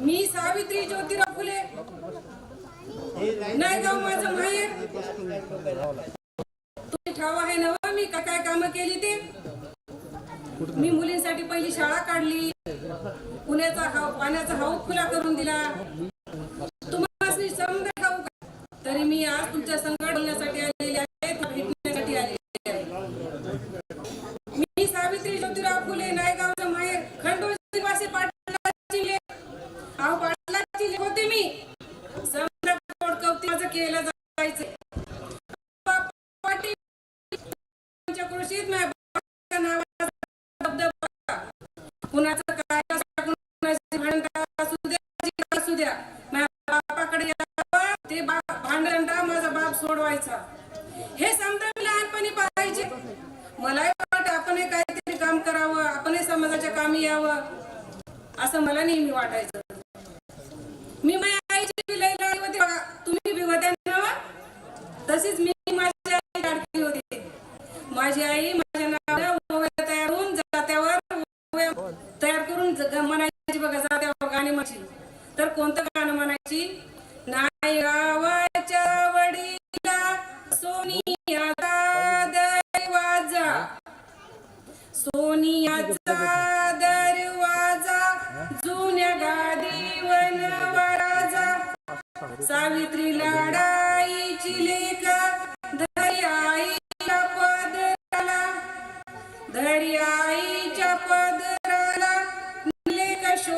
मी सावित्री ज्योतिराव फुले. नाही गाव माझं माहेर. तुम्ही ठाव आहे नवा मी काय काय कामं केली ते? मी मुलींसाठी पहिली शाळा काढली. पुण्याचा हाव पाण्याचा हाऊ खुला करून दिला. तुम्हाला तरी मी आज तुमच्या संघ बोलण्यासाठी आलेली आहे भेटण्यासाठी आलेली आहे मी सावित्री ज्योतिराव फुले नायगावचं माहेर खंडोजी वासी पाटलाची लेक. अहो पाटलाची लेक होते मी समजा कौती माझं केलं माझी आई माझ्या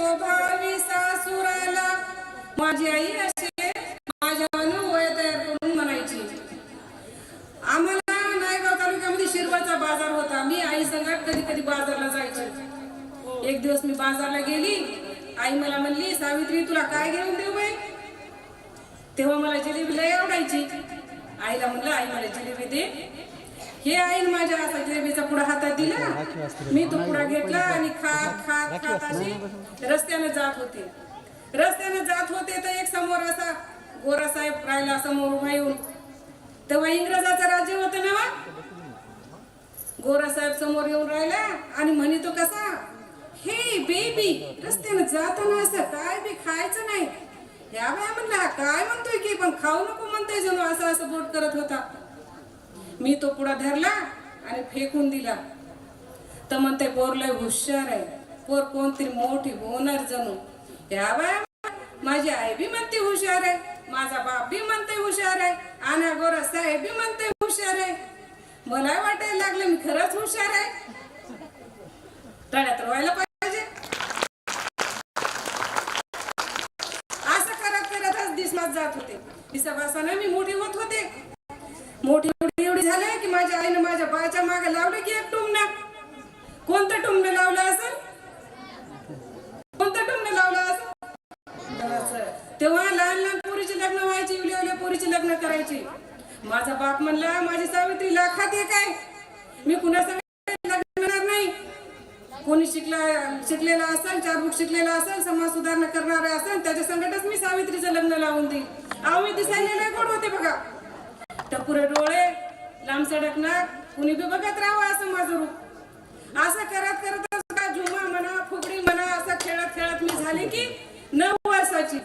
लेख सासुराला माझी आई असे माझ्या वय तयार करून म्हणायची. आम्हाला नायगाव तालुक्यामध्ये शिरवाचा बाजार होता. मी आई संघात कधी कधी बाजारला जायचे. एक दिवस मी बाजारला गेली. आई मला म्हणली सावित्री तुला काय घेऊन देऊ बाई? तेव्हा मला जिलेबी लय आवडायची. आईला म्हणलं आई मला जिलेबी दे. हे आईन माझ्या असा जिलेबीचा पुढा हातात दिला. मी तो पुढा घेतला आणि खात खात खात अशी रस्त्याने जात होते. रस्त्याने जात होते तर एक समोर असा गोरा साहेब राहिला समोर उभा येऊन. तेव्हा इंग्रजाचं राज्य होतं ना वा? गोरा साहेब समोर येऊन राहिला आणि म्हणे तो कसा हे बेबी रस्त्यानं जाताना असं काय बी खायचं नाही. या बाया म्हणला काय म्हणतोय की पण खाऊ नको म्हणतोय जणू असं असं बोट करत होता. मी तो पुढा धरला आणि फेकून दिला. तर म्हणते पोर लय हुशार आहे. पोर कोणतरी मोठी होणार जणू. या बाया माझी आई बी म्हणते हुशार आहे. माझा बाप बी म्हणते हुशार आहे. आणा गोरा साहेब बी म्हणते हुशार आहे. मला वाटायला लागलं मी खरंच हुशार आहे. तळ्यात रोवायला व्हायला पाहिजे. असं करत करतच दिसनात जात होते. दिसापासून मी मोठी एवढी एवढी झाले की माझ्या आईनं माझ्या बाच्या मागे लावलं की एक टुमणं कोणतं टुमणं लावलं असेल कोणतं टुमणं लावलं असेल तेव्हा लहान लहान पोरीची लग्न व्हायची इवले इवले पोरीची लग्न करायची माझा बाप म्हणला माझी सावित्री लाखात एक आहे मी कुणा लग्न करणार नाही कोणी शिकला शिकलेला असेल चार बुक शिकलेला असेल समाज सुधारणा करणारे असेल त्याच्या संकटच मी सावित्रीचं लग्न लावून देईन. अहो मी दिसायला नाही गोड होते बघा? टपुरे डोळे लांब सडक नाक कुणी बी बघत राहावं असं माझं रूप. असं करत करत का झुमा म्हणा फुगडी म्हणा असं खेळत खेळत मी झाले की नऊ वर्षाची.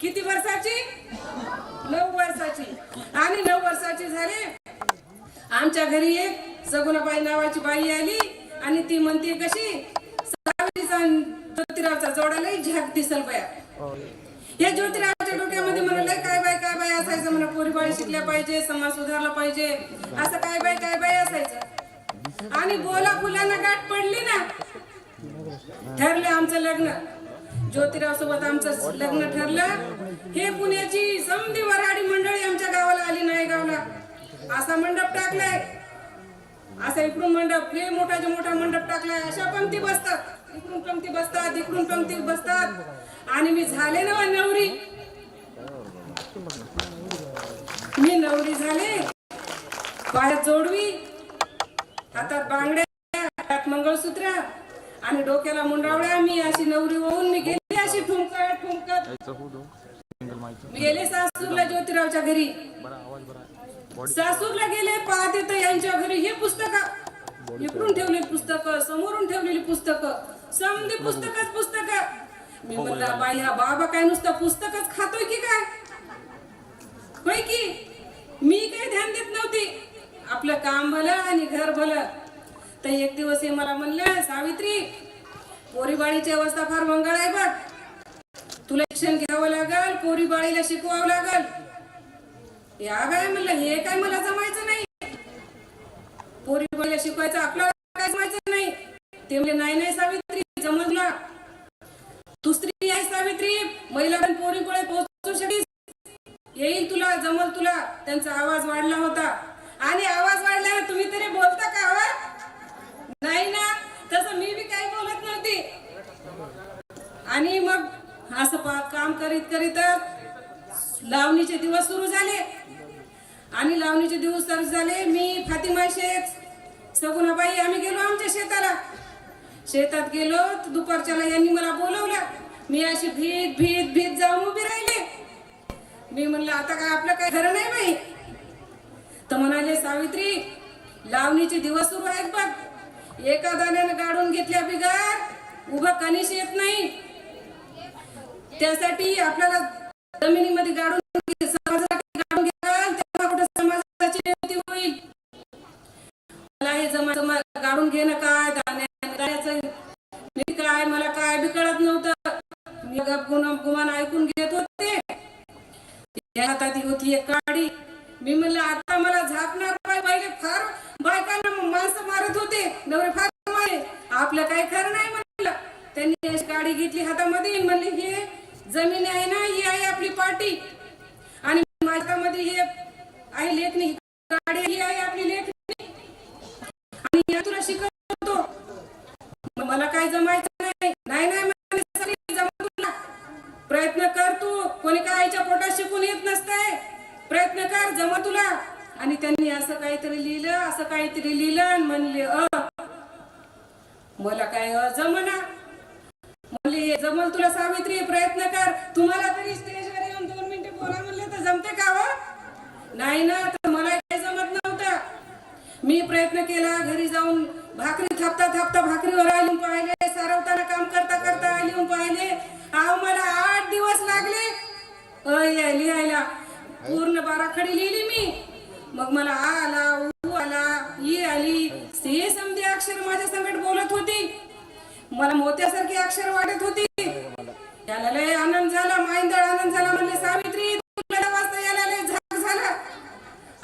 किती वर्षाची? नऊ वर्षाची. आणि नऊ वर्षाची झाले आमच्या घरी एक सगुणाबाई नावाची बाई आली आणि ती म्हणते कशी? ज्योतिरावचा जोडालाही झाक दिसल बया. या ज्योतिरावच्या डोक्यामध्ये म्हणाले काय बाय काय बाय असायचं म्हणा पोरीबाळी शिकल्या पाहिजे समाज सुधारला पाहिजे असं काय बाय काय बाय असायचं? आणि बोला फुलांना गाठ पडली ना ठरलं आमचं लग्न. ज्योतिराव सोबत आमचं लग्न ठरलं. हे पुण्याची समधी वराडी मंडळी आमच्या गावाला आली नाही गावला असा मंडप टाकलाय. असा इकडून मंडप हे मोठाच्या मोठा मंडप टाकलाय अशा पंक्ती बसतात. इकडून पंक्ती बसतात इकडून पंक्ती बसतात. आणि मी झाले ना नवरी? मी नवरी झाले. पायात जोडवी. हातात बांगड्या हातात मंगळसूत्र. आणि डोक्याला मुंडावळ्या. मी अशी नवरी होऊन मी गेली अशी ठुमकत ठुमकत मी गेले सासूरला ज्योतिरावच्या घरी. सासूरला गेले पाहते तर यांच्या घरी हे पुस्तक. इकडून ठेवलेली पुस्तकं समोरून ठेवलेली पुस्तकं. समधी पुस्तकच पुस्तकं. मी म्हणला बाई हा बाबा काय नुसतं पुस्तकच खातोय की काय? होय की? मी काही ध्यान देत नव्हती. आपलं काम भलं आणि घर भलं. तर एक दिवस हे मला म्हणलं सावित्री पोरीबाळीची अवस्था फार मंगळ आहे बघ. तुला शिक्षण घ्यावं लागल पोरीबाळीला शिकवावं लागल. या काय म्हणलं हे काय मला जमायचं नाही. पोरीबाळीला शिकवायचं आपल्याला काय जमायचं? ते म्हणजे नाही नाही सावित्री जमल ना. तू स्त्री आहे सावित्री महिला पण पोरीपुढे पोहोचू शकलीस येईल तुला जमल तुला. त्यांचा आवाज वाढला होता. आणि आवाज वाढल्यावर तुम्ही तरी बोलता का आवाज नाही ना. तसं मी बी काही बोलत नव्हती. आणि मग असं पा- काम करीत करीत लावणीचे दिवस सुरू झाले. आणि लावणीचे दिवस सुरू झाले. मी फातिमा शेख सगुणाबाई आम्ही गेलो आमच्या शेताला. शेतात गेलो तर दुपारच्याला यांनी मला बोलवलं. मी अशी भीत भीत भीत जाऊन उभी राहिले. मी म्हणलं आता काय आपलं काय खरं नाही बाई? तर म्हणाले सावित्री लावणीचे दिवस सुरू आहेत बघ. एका दाण्यानं गाडून घेतल्या बिगार उभं कनिश येत नाही. त्यासाठी आपल्याला जमिनीमध्ये गाडून होती काडी मी म्हणलं आता मला झाकणार बाय पहिले फार बायकांना माणसं मारत होते नवरे फार मारे आपलं काय खरं नाही म्हणलं. त्यांनी अशी काडी घेतली हातामध्ये म्हणले हे जमीन आहे ना ही आहे आपली पार्टी आणि माझ्यामध्ये हातामध्ये हे आहे लेखणी ही काडी ही आहे आपली लेखणी आणि या तुला शिकवतो. मग मला काय जमायचं नाही. नाही नाही प्रयत्न कर तू. कोणी काय आईच्या पोटात शिकून येत नसतंय. प्रयत्न कर जमा तुला. आणि त्यांनी असं काहीतरी लिहिलं असं काहीतरी लिहिलं आणि म्हणले अ मला काय अ जमना म्हणले हे जमल तुला सावित्री प्रयत्न कर. तुम्हाला तरी स्टेजवर येऊन दोन मिनिटं बोला म्हणले तर जमते का व नाही ना तर मला काही जमत नव्हतं. मी प्रयत्न केला घरी जाऊन भाकरी थापता थापता भाकरीवर लिहून पाहिले सारवताना काम करता करता लिहून पाहिले. अहो मला आठ दिवस लागले. अ लिहायला. पूर्ण बाराखडी लिहिली मी. मग मला आ आला ऊ आला ई आली ते समजे अक्षर माझ्या संकट बोलत होती. मला मोत्यासारखी अक्षर वाटत होती. त्याला लय आनंद झाला माईंदळ आनंद झाला म्हणले सावित्री वाजता यायला लय झाक झाला.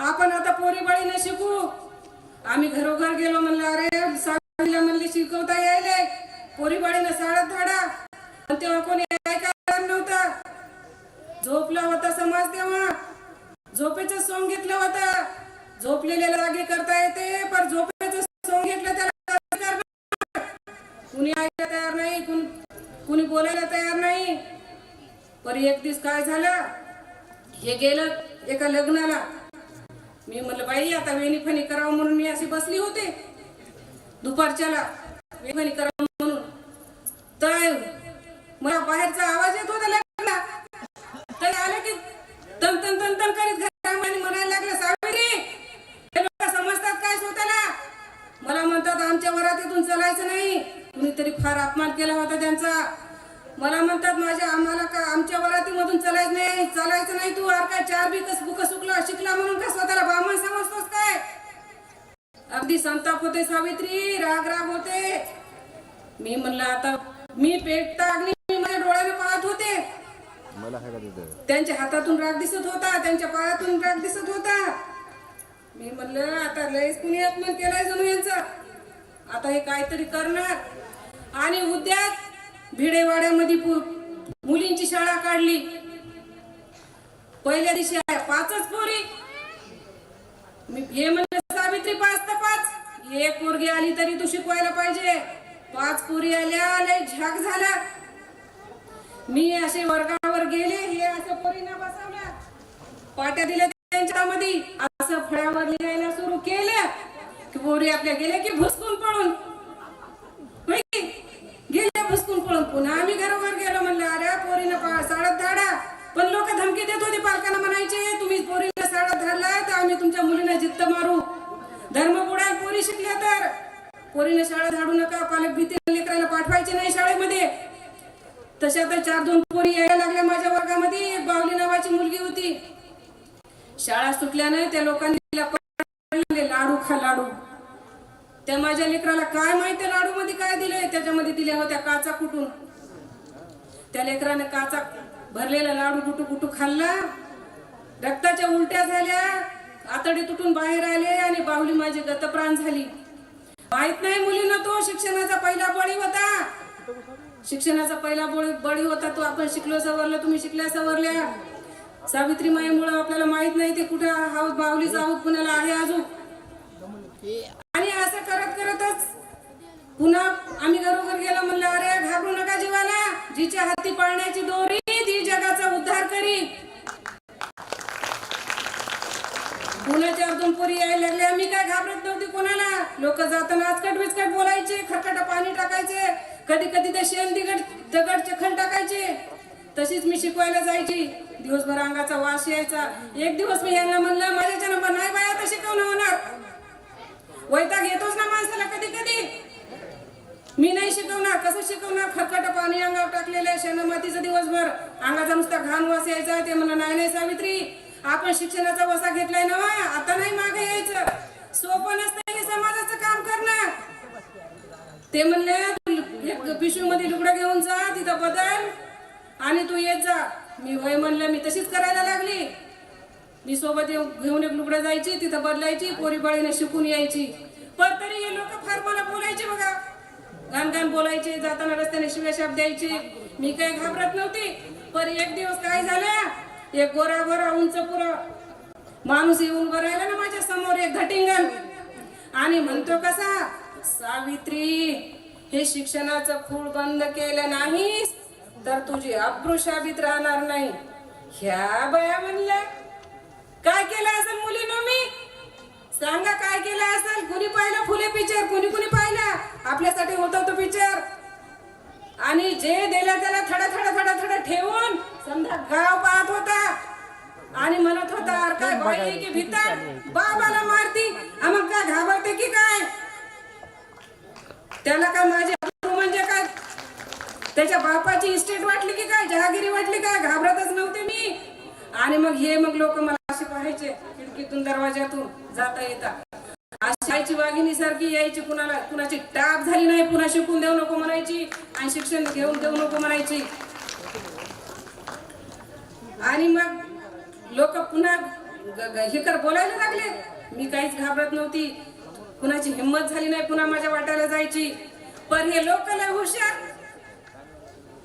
आपण आता पोरीबाळीने शिकू. आम्ही घरोघर गेलो म्हणलं अरे सावित्रीला म्हणले शिकवता यायले. पोरीबाळीनं साळत धाडा. पण तेव्हा कोणी ऐकायला नव्हता झोपला होता समाज तेव्हा झोपेचं सोंग घेतलं होतं. झोपलेल्या लागे करता येते पण झोपेचं सोंग घेतलं त्याला कुणी ऐकायला तयार नाही कुणी कुणी बोलायला तयार नाही. पण एक दिवस काय झालं? हे गेलं एका लग्नाला. मी म्हणलं बाई आता वेणी फणी करावं म्हणून मी अशी बसली होते. दुपारच्याला वेणी फणी करावं म्हणून. तर मला बाहेरचा आवाज येत होता लग्नाला तर आलं की तन करीत घरामध्ये म्हणायला लागलं सावित्री हे लोक समजतात काय स्वतःला? मला म्हणतात आमच्या वरातीतून चालायचं नाही. कुणीतरी फार अपमान केला होता त्यांचा. मला म्हणतात माझ्या आम्हाला का आमच्या वरातीमधून चालायचं नाही चालायचं नाही तू आर काय चार बी कस बुक सुकला शिकला म्हणून का स्वतःला ब्राह्मण समजतोस काय? अगदी संताप होते सावित्री राग राग होते. मी म्हणलं आता मी पेटता अग्नी मी माझ्या डोळ्याने पाहत होते आहे का त्यांच्या हातातून राग दिसत होता त्यांच्या पायातून राग दिसत होता. मी म्हणलं आता लयच कुणी अपमान केलाय जणू यांचा. आता हे काहीतरी करणार. आणि उद्याच भिडेवाड्यामध्ये पु- मुलींची शाळा काढली. पहिल्या दिवशी आहे पाचच पोरी. मी हे म्हणलं सावित्री पाच तर पाच. एक पोरगी आली तरी तू शिकवायला पाहिजे. पाच पोरी आल्या लय झाक झाला. मी असे वर्गावर गेले हे असं पोरींना बसवलं पाट्या दिल्या त्यांच्यामध्ये असं फळ्यावर लिहायला सुरू केलं. की पोरी आपल्या गेल्या की भुसकून पळून. गेल्या भुसकून पळून. पुन्हा आम्ही घरोघर गेलो म्हणलं अरे पोरीनं पा- साडत धाडा. पण लोक धमकी देत होते पालकांना म्हणायचे तुम्ही पोरीला साडत धाडला तर आम्ही तुमच्या मुलीला जित्त मारू. धर्म बुडाल पोरी शिकल्या तर. पोरीने शाळा धाडू नका पालक भीती लेकराला पाठवायचे नाही शाळेमध्ये तशा तर चार दोन पोरी यायला लागल्या माझ्या वर्गामध्ये. एक बावली नावाची मुलगी होती. शाळा सुटल्याने त्या लोकांनी लाडू खा लाडू. त्या माझ्या लेकराला काय माहिती लाडू मध्ये काय दिलंय? त्याच्यामध्ये दिल्या होत्या काचा कुटून त्या लेकराने काचा भरलेला लाडू कुटू कुटू खाल्ला. रक्ताच्या उलट्या झाल्या. आतडे तुटून बाहेर आले आणि बाहुली माझी गतप्राण झाली. माहीत नाही मुलींना तो शिक्षणाचा पहिला बळी होता. शिक्षणाचा पहिला बोळ बळी होता तो आपण शिकलो सवरलो तुम्ही शिकल्या सवरल्या. सावित्री माईमुळे आपल्याला माहीत नाही ते कुठे आहोत बाहुलीचा आहोत पुण्याला आहे अजून. आणि असं करत करतच पुन्हा आम्ही घरोघर गेलो म्हणलं अरे घाबरू नका जीवाला. जिच्या हाती पाळण्याची दोरी ती जगाचा उद्धार करी पुण्याच्या अर्धून पुरी यायला लागल्या मी काय घाबरत नव्हती कोणाला? लोक जाताना आजकट बिचकट बोलायचे खरकट पाणी टाकायचे. कधी कधी ते शेण दिगड दगडचे खण टाकायचे. तशीच मी शिकवायला जायची. दिवसभर अंगाचा वास यायचा. एक दिवस मी यांना म्हणलं माझ्याच्या नंबर नाही बाया आता शिकवणं होणार. वैताग येतोच ना माणसाला कधी कधी. मी नाही शिकवणार. कसं शिकवणार? खकट पाणी अंगावर टाकलेलं शेण मातीचा दिवसभर. अंगाचा नुसता घाण वास यायचा. ते म्हणलं नाही नाही सावित्री आपण शिक्षणाचा वसा घेतलाय ना आता नाही मागे यायचं. सोपं नसतं हे समाजाचं काम करणं. ते म्हणले एक पिशवीमध्ये लुगडं घेऊन जा तिथं बदल. आणि तू येत जा. मी वय म्हणलं मी तशीच करायला लागली. मी सोबत घेऊन एक लुगडं जायची तिथं बदलायची पोरी बळीने शिकून यायची. पण तरी हे लोक फार मला बोलायचे बघा. घाण घाण बोलायचे जाताना रस्त्याने शिव्या शाप द्यायचे. मी काही घाबरत नव्हती. पण एक दिवस काय झालं? एक गोरा गोरा उंच पुरा माणूस येऊन उभं राहिला ना माझ्यासमोर एक घटिंगण. आणि म्हणतो कसा? सावित्री. हे शिक्षणाचं खूळ बंद केलं नाहीस तर तुझी अब्रुशाबीत राहणार नाही. ह्या बया म्हणल्या काय केलं असेल मुलीनं मी? सांगा काय केलं असेल? कुणी पाहिलं फुले पिक्चर? कुणी कुणी पाहिलं? आपल्यासाठी होता तो पिक्चर. आणि जे दिलं त्याला थडा थडा थडा थडा ठेवून समजा गाव पाहत होता. आणि म्हणत होता "अरे काय बाई की भीतर बाबाला मारती. आ मग काय घाबरते की काय? त्याला काय माझे म्हणजे काय? त्याच्या बापाची इस्टेट वाटली की काय? जहागिरी वाटली काय? घाबरतच नव्हते मी. आणि मग हे मग लोक मला असे पाहायचे खिडकीतून दरवाजातून जाता येता. अशी आईची वाघिणी सारखी यायची कुणाला कुणाची टाप झाली नाही पुन्हा शिकून देऊ नको म्हणायची आणि शिक्षण घेऊन देऊ नको म्हणायची. आणि मग लोक पुन्हा हे तर बोलायला लागले. मी काहीच घाबरत नव्हती. कुणाची हिंमत झाली नाही पुन्हा माझ्या वाट्याला जायची. पण हे लोक लय हुशार.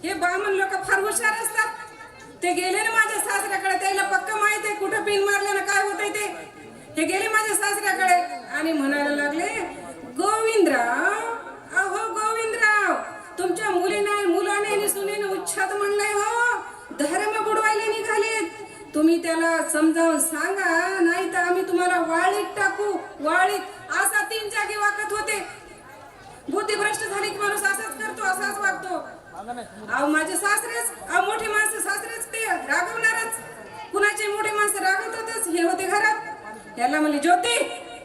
हे बामन लोक फार हुशार असतात. ते गेले ना माझ्या सासऱ्याकडे त्याला पक्क माहीत आहे कुठं पिन मारलं ना काय होतंय ते. हे गेले माझ्या सासऱ्याकडे आणि म्हणायला लागले गोविंदराव अहो गोविंदराव तुमच्या मुलीने मुलाने सुनेने उच्छाद म्हणलंय हो. धर्म बुडवायला निघालेत. तुम्ही त्याला समजावून सांगा नाही तर आम्ही तुम्हाला वाळीत टाकू वाळीत जागी वाकत होते. बुद्धिभ्रष्ट झाली की माणूस असाच करतो असाच वागतो. अहो माझे सासरेच अहो मोठे माणसं सासरेच ते रागवणारच. कुणाचे मोठे माणसं रागवतातच? हे होते घरात. याला म्हणले ज्योती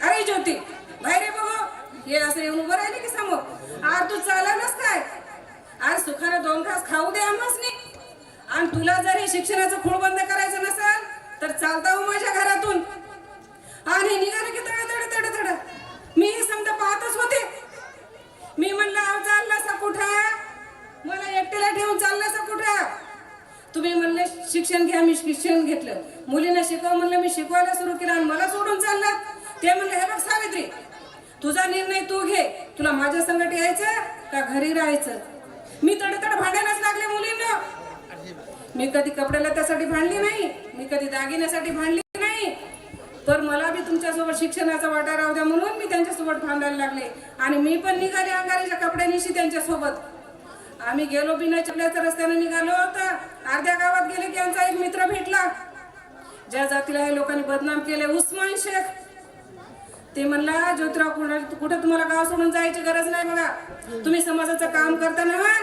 अरे ज्योती बाहेर रे बघू. हे असं येऊन उभं राहिले की समोर. आर तू चालवलंच काय? आज सुखानं दोन घास खाऊ दे आम्हासनी. आणि तुला जर हे शिक्षणाचं खूळ बंद करायचं नसेल तर चालता हो माझ्या घरातून. आणि निघालं की तड तड तड तड शिक्षण घेतलं. मुलींना शिकव म्हणलं मी शिकवायला सुरू केलं आणि मला सोडून चाललं. ते म्हणले हे बघ सावित्री तुझा निर्णय तू घे. तुला माझ्या संगत यायचं का घरी राहायचं? मी तडतड भांडायलाच लागले मुलींना. मी कधी कपड्याला त्यासाठी भांडली नाही मी कधी दागिन्यासाठी भांडली नाही. तर मला बी तुमच्यासोबत शिक्षणाचा वाटा राहू द्या म्हणून मी त्यांच्यासोबत भांडायला लागले. आणि मी पण निघाले अंगारीच्या कपड्यानिशी त्यांच्यासोबत. आम्ही गेलो बिना चिपल्याच्या रस्त्याने निघालो होता. अर्ध्या गावात गेले की आमचा एक मित्र भेटला. ज्या जातीला हे लोकांनी बदनाम केले उस्मान शेख. ते म्हणला ज्योतिराव कुठं कुठं तुम्हाला गाव सोडून जायची गरज नाही बघा. तुम्ही समाजाचं काम करताना हा.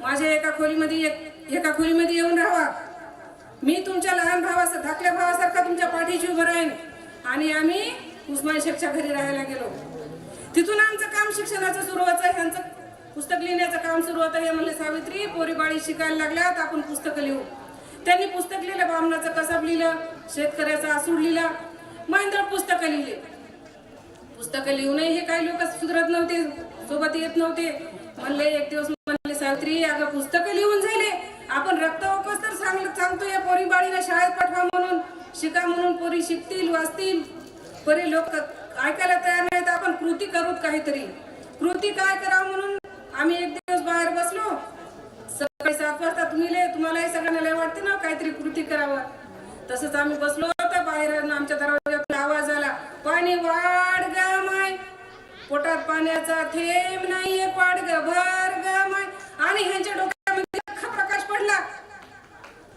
माझ्या एका खोलीमध्ये एक एका खोलीमध्ये येऊन राहा मी तुमच्या लहान भावास धाकल्या भावासारखा तुमच्या पाठीशी उभं राहीन. आणि आम्ही उस्मान शेखच्या घरी राहायला गेलो. तिथून आमचं काम शिक्षणाचं सुरू व्हायचं ह्यांचं पुस्तक लिहिण्याचं काम सुरू होतं हे म्हणले सावित्री पोरीबाळी शिकायला लागल्यात आपण पुस्तकं लिहू. त्यांनी पुस्तक लिहिलं ब्राह्मणाचं कसब लिहिलं शेतकऱ्याचा आसूड लिहिला महेंद्र पुस्तकं लिहिले. पुस्तकं लिहूनही हे काही लोक सुधरत नव्हते सोबत येत नव्हते. म्हणले एक दिवस म्हणले सावित्री अगं पुस्तकं लिहून झाले. आपण रक्त वापस तर चांगलं सांगतो या पोरी बाळीला शाळेत पाठवा म्हणून. शिका म्हणून पोरी शिकतील वाचतील. परी लोक ऐकायला तयार नाहीत. आपण कृती करूत काहीतरी. कृती काय करावं म्हणून आम्ही एक दिवस बाहेर बसलो. सकाळी सात वाजता तुम्ही तुम्हालाही सगळ्यांना लय वाटते ना काहीतरी कृती करावं. तसंच आम्ही बसलो होतो बाहेर आमच्या दरवाज्यात आवाज आला पाणी वाढ ग माय. पोटात पाण्याचा थेंब नाहीये पाड ग भर ग माय. आणि ह्यांच्या डोक्यामध्ये अख्खा प्रकाश पडला.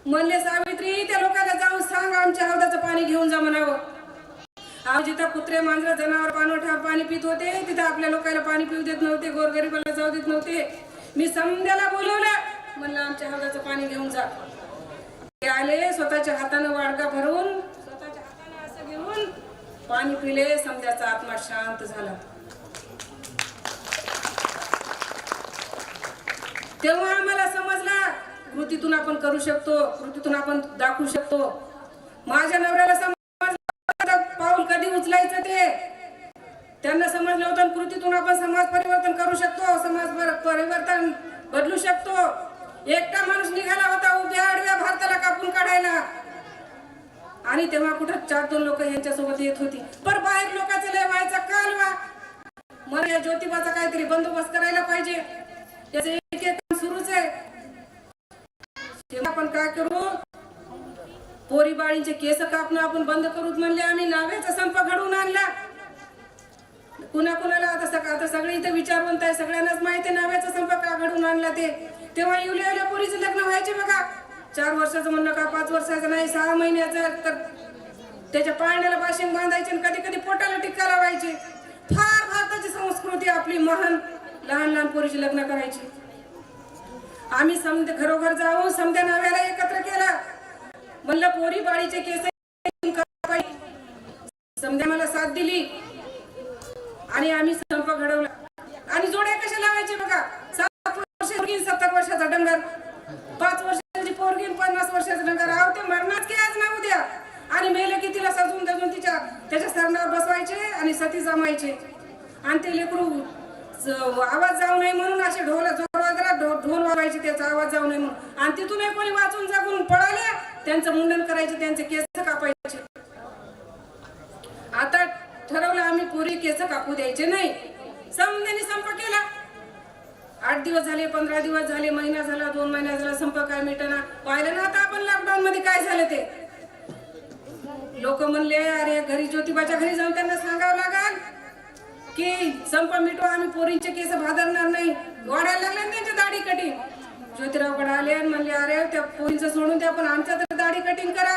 म्हणले सावित्री त्या लोकांना जाऊन सांग आमच्या हौदाचं पाणी घेऊन जा म्हणावं. जिथं कुत्रे मांजर जनावर पानवठा पाणी पित होते तिथं आपल्या लोकांना पाणी पिऊ देत नव्हते गोरगरीबाला जाऊ देत नव्हते. मी समद्याला बोलवलं. म्हणलं आमच्या हाताचं पाणी घेऊन जा. ते आले स्वतःच्या हातानं वाडगा भरून स्वतःच्या हातानं असं घेऊन पाणी पिले समजाचा आत्मा शांत झाला. तेव्हा आम्हाला समजला कृतीतून आपण करू शकतो कृतीतून आपण दाखवू शकतो. माझ्या नवऱ्याला समजलं पाऊल कधी उचलायचं ते त्यांना समजलं होतं कृतीतून आपण समाज परिवर्तन करू शकतो समाज परिवर्तन बदलू शकतो. एकटा माणूस निघाला होता उभ्या आडव्या भारताला कापून काढायला. आणि तेव्हा कुठं चार दोन लोक यांच्यासोबत येत होती. पर बाहेर लोकांचं लय व्हायचा कालवा. मला या ज्योतिबाचा काहीतरी बंदोबस्त करायला पाहिजे. त्याचे एक एक काम सुरूच आहे. तेव्हा आपण काय करू? पोरी बाळींचे केस कापणं आपण बंद करू म्हणले. आम्ही नाव्याचा संप घडवून आणला. कुणाकुणाला आता सग आता सगळे इथं विचारवंत आहे सगळ्यांनाच माहिती आहे संपर्क संप का आणला ते. तेव्हा येवल्या येवल्या पोरीचे लग्न व्हायचे बघा. चार वर्षाचं म्हणणं का पाच वर्षाचं नाही सहा महिन्याचं तर त्याच्या पाळण्याला बाशिंग बांधायचे आणि कधी कधी पोटाला टिक्का लावायचे. फार भारताची संस्कृती आपली महान लहान लहान पोरीची लग्न करायची. आम्ही समजे घरोघर जाऊन समध्या नव्याला एकत्र केला. म्हणलं पोरी बाळीचे केस समध्या मला साथ दिली. आणि आम्ही संप घडवला. आणि जोड्या कशा लावायचे बघा? सात वर्ष सत्तर वर्षाचा डंगर. पाच वर्षाची पोरगी आणि पन्नास वर्षाचा डंगर. आहो ते मरणार की आज ना उद्या? आणि मेले की तिला सजून दजून तिच्या त्याच्या सरणावर बसवायचे आणि सती जमायचे. आणि ते लेकरू आवाज जाऊ नये म्हणून असे ढोल जोर वगैरे ढोल वाजवायचे त्याचा आवाज जाऊ नये म्हणून. आणि तिथून कोणी वाचून जागून पळाले? त्यांचं मुंडन करायचे त्यांचे केस कापायचे. ठरवलं आम्ही पुरी केस कापू द्यायचे नाही. समजाने संप केला. आठ दिवस झाले पंधरा दिवस झाले महिना झाला दोन महिना झाला संप काय मिटना. पाहिलं ना आता आपण लॉकडाऊन मध्ये काय झालं ते? लोक म्हणले अरे घरी ज्योतिबाच्या घरी जाऊन त्यांना सांगावं लागल की संप मिटवा आम्ही पोरींचे केस भादरणार नाही. वाढायला लागले ना त्यांची दाढी कटिंग ज्योतिरावकडे आले आणि म्हणले अरे त्या पोरींचं सोडून द्या पण आमचा तर दाढी कटिंग करा.